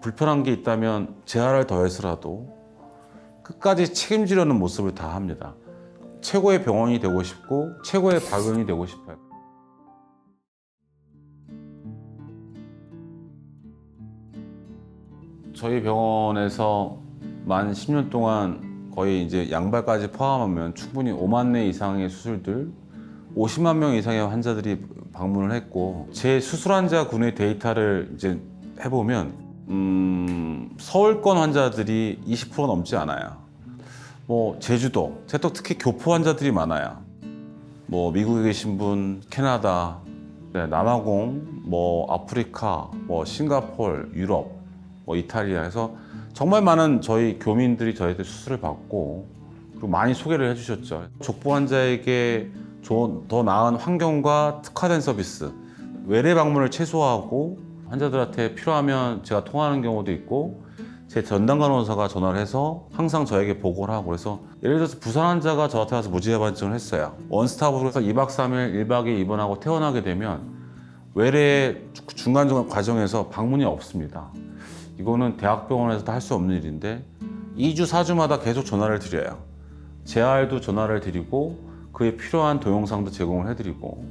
불편한 게 있다면 재활을 더해서라도 끝까지 책임지려는 모습을 다 합니다. 최고의 병원이 되고 싶고 최고의 박원이 되고 싶어요. 저희 병원에서 만 10년 동안 거의 이제 양발까지 포함하면 충분히 5만 내 이상의 수술들, 50만 명 이상의 환자들이 방문을 했고 제 수술 환자 군의 데이터를 이제 해보면 음, 서울권 환자들이 20% 넘지 않아요. 뭐 제주도, 제또 특히 교포 환자들이 많아요. 뭐 미국에 계신 분, 캐나다, 네, 남아공, 뭐 아프리카, 뭐 싱가폴, 유럽, 뭐 이탈리아 해서 정말 많은 저희 교민들이 저희한테 수술을 받고 그리고 많이 소개를 해주셨죠. 족부 환자에게 더 나은 환경과 특화된 서비스, 외래 방문을 최소화하고 환자들한테 필요하면 제가 통화하는 경우도 있고 제 전담 간호사가 전화를 해서 항상 저에게 보고를 하고 그래서 예를 들어서 부산 환자가 저한테 와서 무지해반증을 했어요. 원스톱으로 해서 2박 3일 1박에 입원하고 퇴원하게 되면 외래 중간중간 과정에서 방문이 없습니다. 이거는 대학병원에서도 할수 없는 일인데 2주, 4주마다 계속 전화를 드려요. 재활도 전화를 드리고 그에 필요한 동영상도 제공을 해드리고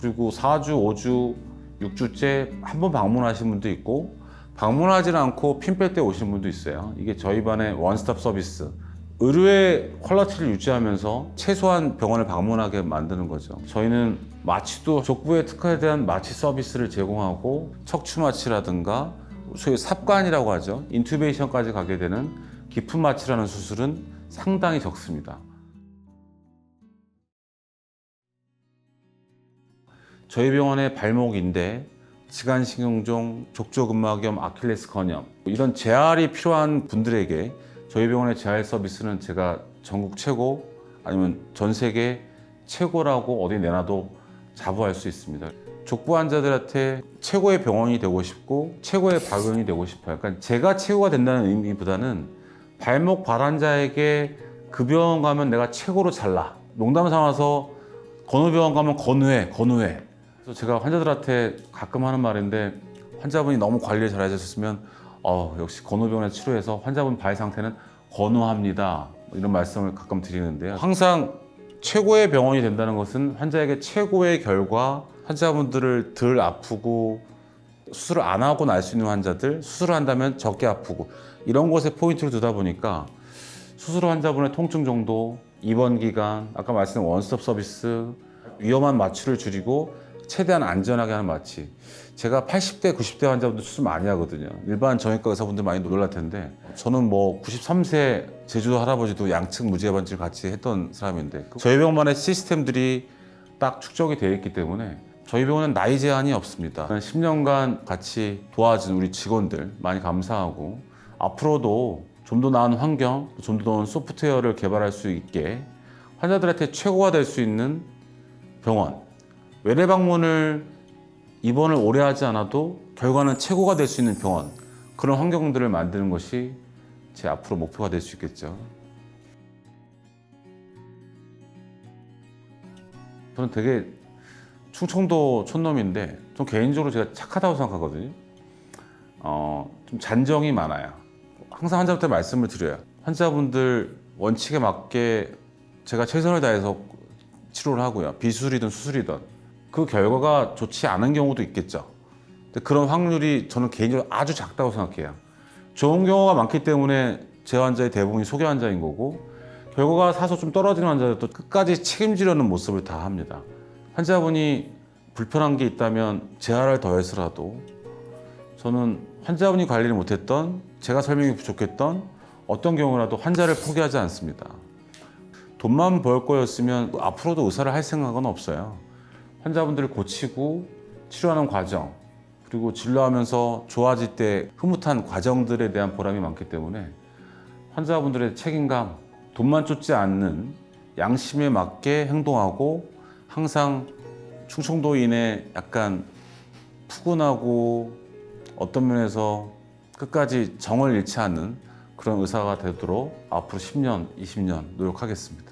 그리고 4주, 5주, 6주째 한 번 방문하신 분도 있고 방문하지 않고 핀뺄 때 오신 분도 있어요. 이게 저희 반의 원스톱 서비스. 의료의 퀄리티를 유지하면서 최소한 병원을 방문하게 만드는 거죠. 저희는 마취도 족부의 특화에 대한 마취 서비스를 제공하고 척추 마취라든가 소위 삽관이라고 하죠. 인투베이션까지 가게 되는 깊은 마취라는 수술은 상당히 적습니다. 저희 병원의 발목인대, 지간신경종, 족저근막염, 아킬레스 건염 이런 재활이 필요한 분들에게 저희 병원의 재활 서비스는 제가 전국 최고 아니면 전 세계 최고라고 어디 내놔도 자부할 수 있습니다. 족부 환자들한테 최고의 병원이 되고 싶고 최고의 발원이 되고 싶어요. 그러니까 제가 최고가 된다는 의미보다는 발목 발 환자에게 그 병원 가면 내가 최고로 잘나. 농담 삼아서 건우병원 가면 건우해, 건우해. 그래서 제가 환자들한테 가끔 하는 말인데 환자분이 너무 관리를 잘 해주셨으면 어, 역시 건우병원에 치료해서 환자분 발 상태는 건우합니다. 뭐 이런 말씀을 가끔 드리는데요. 항상 최고의 병원이 된다는 것은 환자에게 최고의 결과, 환자분들을 덜 아프고 수술을 안 하고 날 수 있는 환자들, 수술을 한다면 적게 아프고 이런 것에 포인트를 두다 보니까 수술 환자분의 통증 정도, 입원 기간, 아까 말씀드린 원스톱 서비스, 위험한 마취를 줄이고 최대한 안전하게 하는 마취. 제가 80대, 90대 환자분들 수술 많이 하거든요. 일반 정형외과 의사분들 많이 놀랄 텐데 저는 뭐 93세 제주도 할아버지도 양측 무지해 반지를 같이 했던 사람인데 저희 병원의 시스템들이 딱 축적이 되어 있기 때문에 저희 병원은 나이 제한이 없습니다. 10년간 같이 도와준 우리 직원들 많이 감사하고 앞으로도 좀 더 나은 환경, 좀 더 나은 소프트웨어를 개발할 수 있게 환자들한테 최고가 될 수 있는 병원, 외래 방문을 입원을 오래 하지 않아도 결과는 최고가 될 수 있는 병원 그런 환경들을 만드는 것이 제 앞으로 목표가 될 수 있겠죠. 저는 되게 충청도 촌놈인데 좀 개인적으로 제가 착하다고 생각하거든요. 어, 좀 잔정이 많아요. 항상 환자한테 말씀을 드려요. 환자분들 원칙에 맞게 제가 최선을 다해서 치료를 하고요. 비수술이든 수술이든 그 결과가 좋지 않은 경우도 있겠죠. 그런 확률이 저는 개인적으로 아주 작다고 생각해요. 좋은 경우가 많기 때문에 제 환자의 대부분이 소개 환자인 거고 결과가 사서 좀 떨어지는 환자들도 끝까지 책임지려는 모습을 다 합니다. 환자분이 불편한 게 있다면 재활을 더해서라도 저는 환자분이 관리를 못했던 제가 설명이 부족했던 어떤 경우라도 환자를 포기하지 않습니다. 돈만 벌 거였으면 앞으로도 의사를 할 생각은 없어요. 환자분들을 고치고 치료하는 과정 그리고 진료하면서 좋아질 때 흐뭇한 과정들에 대한 보람이 많기 때문에 환자분들의 책임감, 돈만 쫓지 않는 양심에 맞게 행동하고 항상 충청도인의 약간 푸근하고 어떤 면에서 끝까지 정을 잃지 않는 그런 의사가 되도록 앞으로 10년, 20년 노력하겠습니다.